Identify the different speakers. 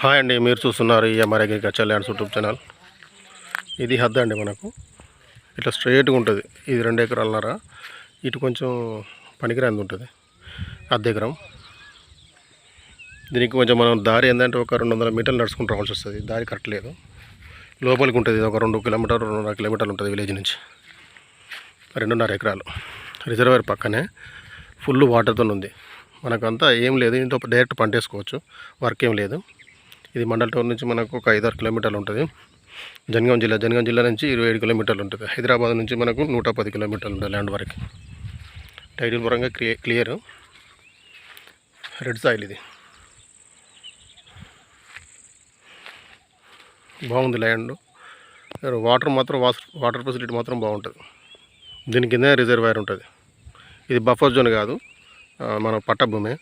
Speaker 1: Hi అండి మీరు చూస్తున్నారు EMR agriculture lands YouTube channel. ఇది హద్ద అండి మనకు. ఇట్లా స్ట్రైట్గా ఉంటుంది. ఇది రెండు ఎకరాలన్నర. ఇటు కొంచెం పనికిరాంది ఉంటుంది. అర్ధ ఎకరం. దీనికి కొంచెం మనం దారి ఏంటంటే ఒక రెండు వందల మీటర్లు నడుచుకుంటూ రావాల్సి వస్తుంది. దారి కరెక్ట్ లేదు. లోపలికి ఉంటుంది. ఇది ఒక రెండు కిలోమీటర్ రెండున్నర కిలోమీటర్లు ఉంటుంది విలేజ్ నుంచి. రెండున్నర ఎకరాలు. రిజర్వేర్ పక్కనే ఫుల్ వాటర్తో ఉంది. మనకంతా ఏం లేదు. ఇంత డైరెక్ట్ పంట వేసుకోవచ్చు వర్క్ ఏం లేదు. ఇది మండల్ టౌన్ నుంచి మనకు ఒక ఐదారు కిలోమీటర్లు ఉంటుంది. జనగాం జిల్లా జనగాం జిల్లా నుంచి ఇరవై ఏడు కిలోమీటర్లు ఉంటుంది. హైదరాబాద్ నుంచి మనకు నూట పది కిలోమీటర్లు ఉంటుంది ల్యాండ్ వరకు. టైటిల్ పరంగా క్లియర్ క్లియర్. రెడ్ సాయిల్ ఇది. బాగుంది ల్యాండ్. వాటర్ మాత్రం వాటర్ ఫెసిలిటీ మాత్రం బాగుంటుంది. దీని కింద రిజర్వాయర్ ఉంటుంది. ఇది బఫర్ జోన్ కాదు. మన పట్టభూమే.